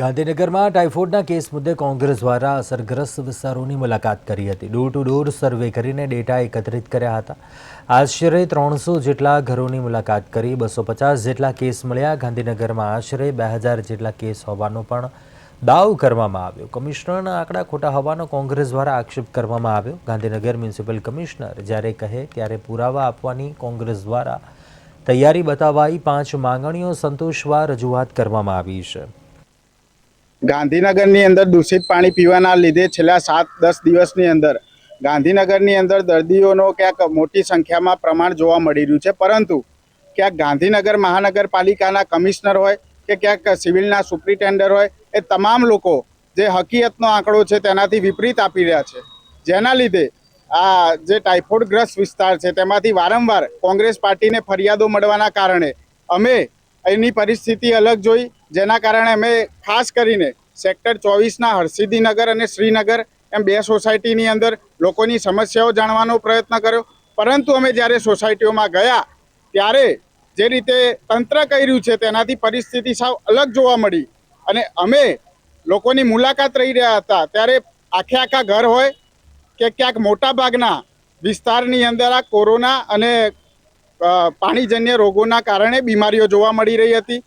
ગાંધીનગરમાં ટાઇફોઇડના કેસ મુદ્દે કોંગ્રેસ દ્વારા અસરગ્રસ્ત વિસ્તારોની મુલાકાત કરી હતી. ડોર ટુ ડોર સર્વે કરીને ડેટા એકત્રિત કર્યા હતા. આશરે ત્રણસો જેટલા ઘરોની મુલાકાત કરી, બસો પચાસ જેટલા કેસ મળ્યા. ગાંધીનગરમાં આશરે બે હજાર જેટલા કેસ હોવાનો પણ દાવ કરવામાં આવ્યો. કમિશનરના આંકડા ખોટા હોવાનો કોંગ્રેસ દ્વારા આક્ષેપ કરવામાં આવ્યો. ગાંધીનગર મ્યુનિસિપલ કમિશનર જ્યારે કહે ત્યારે પુરાવા આપવાની કોંગ્રેસ દ્વારા તૈયારી બતાવાઈ પાંચ માંગણીઓ સંતોષવા રજૂઆત કરવામાં આવી છે. ગાંધીનગરની અંદર દૂષિત પાણી પીવાના લીધે છેલ્લા સાત, દસ દિવસની અંદર ગાંધીનગરની અંદર દર્દીઓનો ક્યાંક મોટી સંખ્યામાં પ્રમાણ જોવા મળી રહ્યું છે. પરંતુ ક્યાંક ગાંધીનગર મહાનગરપાલિકાના કમિશનર હોય કે ક્યાંક સિવિલના સુપ્રિન્ટેન્ડર હોય, એ તમામ લોકો જે હકીકતનો આંકડો છે તેનાથી વિપરીત આપી રહ્યા છે. જેના લીધે આ જે ટાઇફોઇડગ્રસ્ત વિસ્તાર છે, તેમાંથી વારંવાર કોંગ્રેસ પાર્ટીને ફરિયાદો મળવાના કારણે અમે એની પરિસ્થિતિ અલગ જોઈ. જેના કારણે અમે ખાસ કરીને સેક્ટર ચોવીસના હરસિદ્ધિનગર અને શ્રીનગર એમ બે સોસાયટીની અંદર લોકોની સમસ્યાઓ જાણવાનો પ્રયત્ન કર્યો. પરંતુ અમે જ્યારે સોસાયટીઓમાં ગયા, ત્યારે જે રીતે તંત્ર કર્યું છે તેનાથી પરિસ્થિતિ સાવ અલગ જોવા મળી. અને અમે લોકોની મુલાકાત રહી રહ્યા હતા, ત્યારે આખે આખા ઘર હોય કે ક્યાંક મોટા ભાગના વિસ્તારની અંદર આ કોરોના અને પાણીજન્ય રોગોના કારણે બીમારીઓ જોવા મળી રહી હતી.